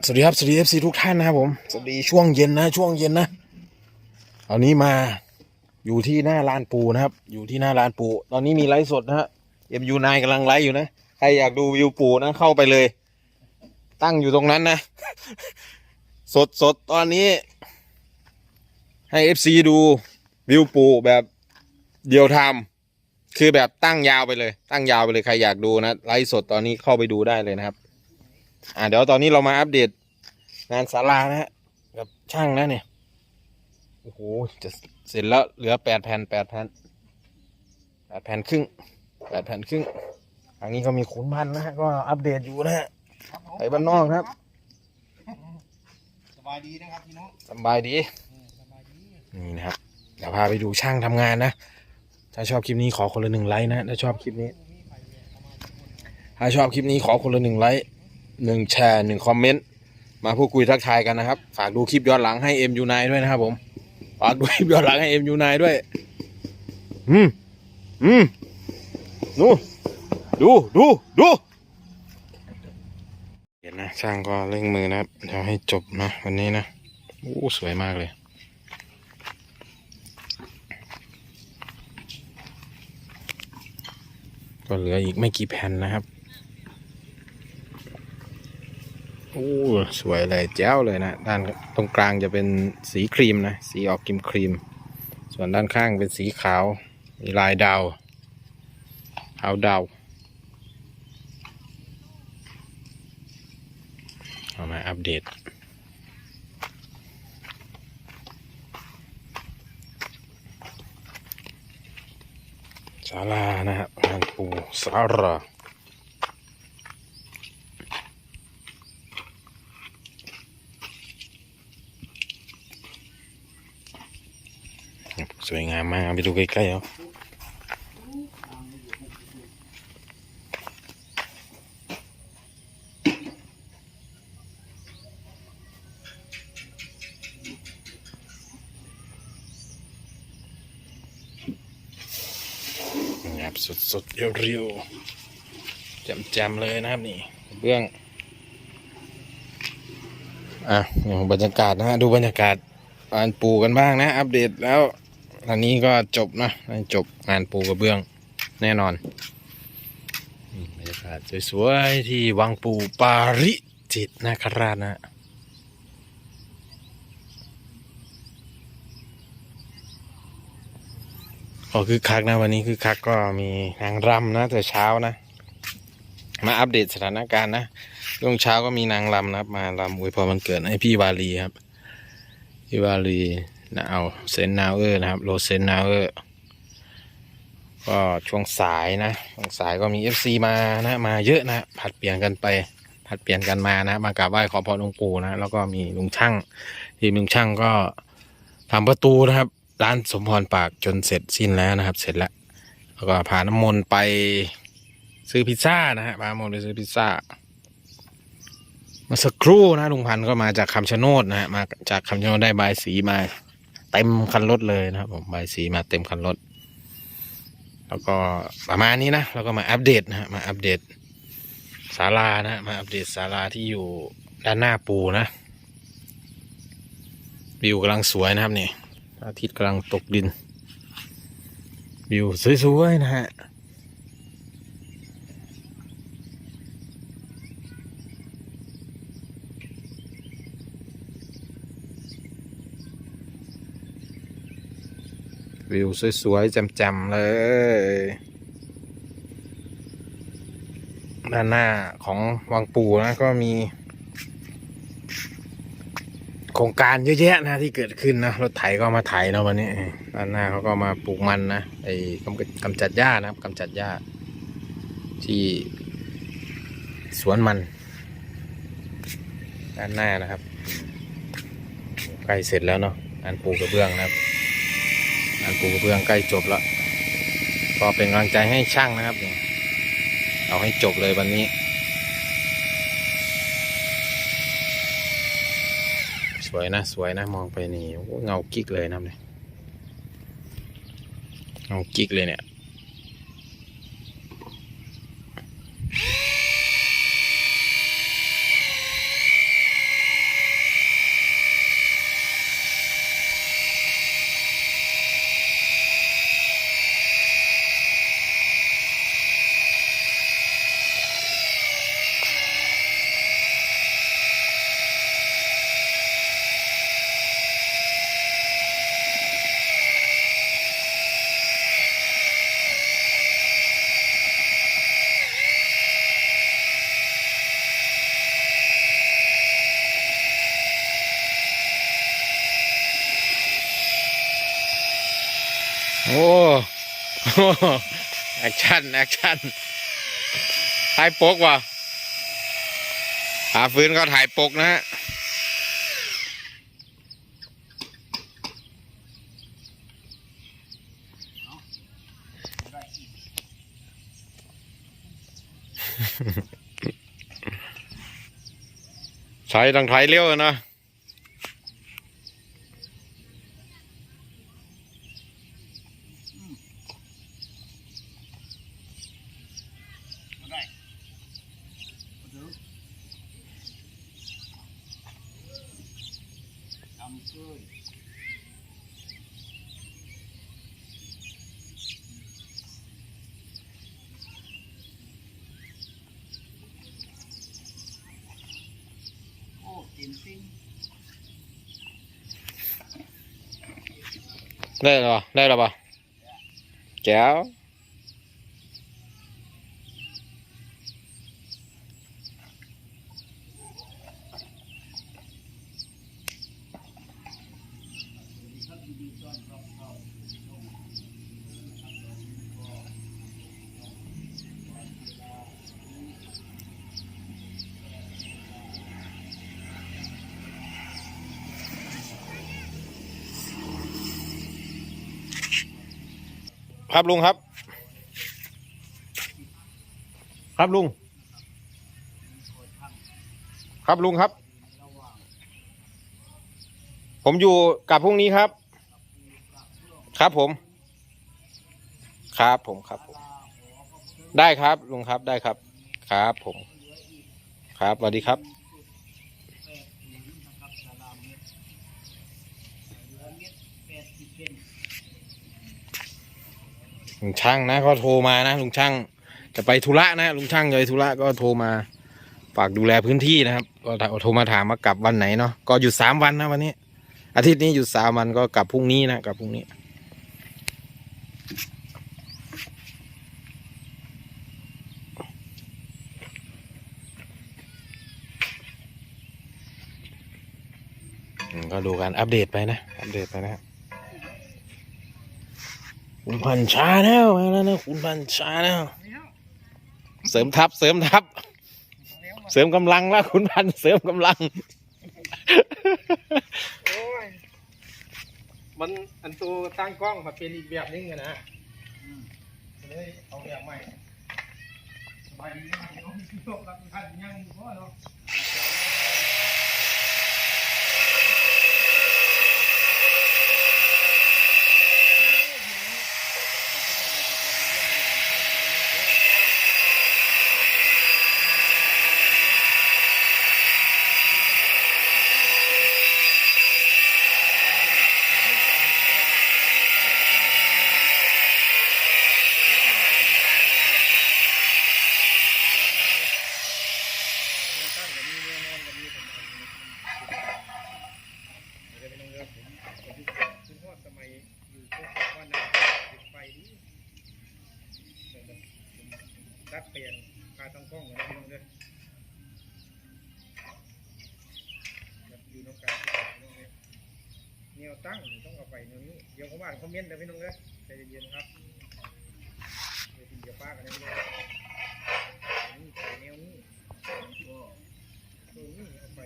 สวัสดีครับสวัสดีเอฟซีทุกท่านนะครับผมสวัสดีช่วงเย็นนะช่วงเย็นนะตอนนี้มาอยู่ที่หน้าร้านปูนะครับ อยู่ที่หน้าร้านปู ตอนนี้มีไลฟ์สดนะฮะเอ็มยูนกำลังไลฟ์อยู่นะใครอยากดูวิวปูนะเข้าไปเลย ตั้งอยู่ตรงนั้นนะ สดสดตอนนี้ ให้เอฟซีดูวิวปูแบบเดียวทำคือแบบตั้งยาวไปเลย ตั้งยาวไปเลยใครอยากดูนะไลฟ์สดตอนนี้เข้าไปดูได้เลยนะครับ อ่าเดี๋ยวตอนนี้เรามาอัปเดตงานศาลานะฮะกับช่างนะเนี่ยโอ้โหจะเสร็จแล้วเหลือแปดแผ่นแปดแผ่นแปดแผ่นครึ่งแปดแผ่นครึ่งทางนี้ก็มีขุนพันธุ์นะฮะก็อัปเดตอยู่นะฮะไปบ้านนอกครับสบายดีนะครับพี่น้องสบายดีอืมสบายดีนี่นะครับเดี๋ยวพาไปดูช่างทำงานนะ ถ้าชอบคลิปนี้ขอคนละหนึ่งไลค์นะถ้าชอบคลิปนี้ ถ้าชอบคลิปนี้ขอคนละหนึ่งไลค์ หนึ่งแชร์หนึ่งคอมเมนต์มาพูดคุยทักทายกันนะครับ ฝากดูคลิปย้อนหลังให้ MU9 ด้วยนะครับผมฝากดูคลิปย้อนหลังให้ MU9 ด้วย อืมอืมนู่นดูดูดูเห็นนะช่างก็เร่งมือนะครับเดี๋ยวให้จบนะวันนี้นะโอ้สวยมากเลยก็เหลืออีกไม่กี่แผ่นนะครับ โอ้สวยเลยแจ๋วเลยนะด้านตรงกลางจะเป็นสีครีมนะสีออกครีมครีม ส่วนด้านข้างเป็นสีขาวมีลายดาวขาวดาวเอามาอัปเดตศาลานะครับงานปูสาราส วยงามมากไปดูใกล้ๆเอานะครับสดๆเรียวๆแจ่มๆเลยนะครับนี่เบื้องอะบรรยากาศนะฮะดูบรรยากาศงานปูกันบ้างนะ อัปเดตแล้ว อันนี้ก็จบนะจบงานปูกระเบื้องแน่นอนบรรยากาศสวยๆที่วังปูปาริจิตนะครับนะก็คือคักนะวันนี้คือคักก็มีนางรำนะแต่เช้านะ มาอัปเดตสถานการณ์นะช่วงเช้าก็มีนางรำนะครับ มาลำอวยพรวันเกิดให้พี่วาลีครับ พี่วาลี นะเอาเซนนาวเออร์นะครับโรเซนนาวเออร์ก็ช่วงสายนะช่วงสายก็มี FC มานะมาเยอะนะผัดเปลี่ยนกันไป ผัดเปลี่ยนกันมานะมากราบไหว้ขอพรหลวงปู่นะแล้วก็มีลุงช่างทีมลุงช่างก็ทำประตูนะครับ ร้านสมพรปากจนเสร็จสิ้นแล้วนะครับ เสร็จแล้วแล้วก็พาน้ำมนต์ไปซื้อพิซซ่านะฮะพาน้ำมนต์ไปซื้อพิซซ่ามาสักครู่นะลุงพันก็มาจากคำชะโนดนะฮะมาจากคำชะโนดได้ใบสีมา เต็มคันรถเลยนะครับผมใบายสีมาเต็มคันรถ แล้วก็ประมาณนี้นะแล้วก็มาอัปเดตนะฮะมาอัปเดตศาลานะฮะมาอัปเดตศาลาที่อยู่ด้านหน้าปูนะวิวกำลังสวยนะครับนี่อาทิตย์กำลังตกดิน วิวสวยๆนะฮะ วิวสวยๆแจ่มๆเลย ด้านหน้าของวังปูนะก็มี โครงการเยอะแยะนะที่เกิดขึ้นนะรถไถก็มาไถเนาะวันนี้ ด้านหน้าเขาก็มาปลูกมันนะไอ้กำจัดหญ้านะครับกำจัดหญ้า ที่สวนมัน ด้านหน้านะครับใกล้เสร็จแล้วเนาะงานปูกระเบื้องนะครับ งานปูกระเบื้องใกล้จบแล้วก็เป็นกำลังใจให้ช่างนะครับเนี่ยเอาให้จบเลยวันนี้ สวยนะสวยนะมองไปนี่เงากิ๊กเลยนะเนี่ยเงากิ๊กเลยเนี่ย โอ้โหแอคชั่นแอคชั่นถ่ายปกว่ะหาฟื้นก็ถ่ายปกนะฮะใช้ต้องถ่ายเร็วนะ มาได้มาถึงทำเกิน โอ้เต็มซิ่ง ได้หรอ ได้หรอปะแจ๋ว ครับลุงครับ ครับลุง ครับลุงครับ ผมอยู่กับพรุ่งนี้ครับ ครับผม ครับผมครับผม ได้ครับลุงครับได้ครับ ครับผม ครับสวัสดีครับ ลุงช่างนะก็โทรมานะลุงช่างจะไปธุระนะลุงช่างจะไปธุระก็โทรมาฝากดูแลพื้นที่นะครับ ก็โทรมาถามว่ากลับวันไหนเนาะก็หยุดสามวันนะวันนี้ อาทิตย์นี้หยุดสามวันก็กลับพรุ่งนี้นะกลับพรุ่งนี้ก็ดูการอัปเดตไปนะ อัปเดตไปนะครับ คุณพันชาแนลมาแล้วนะคุณพันชาแนลเสริมทัพเสริมทัพ เสริมกำลังแล้วคุณพันเสริมกำลัง โอ้ยมันอันตัวตั้งกล้องมาเป็นอีกแบบนึงอะนะเลยเอาแบบใหม่สบายดีมากเนาะพี่น้องรับท่านยังอยู่พ่อเนาะาตั้งกล้องของเราพี่น้องเด้อยู่นอกกาพี่น้องเด้อเนียวตั้งต้องเอาไปเนวนี้เดี๋ยวเขาว่านคอมเมนต์นะพี่น้องเด้อใจเย็นๆครับเดี๋ยวกินเดี๋ยวป้ากันนะพี่น้องนี่ใส่แนวนี้ก็ตรงนี้เอาไป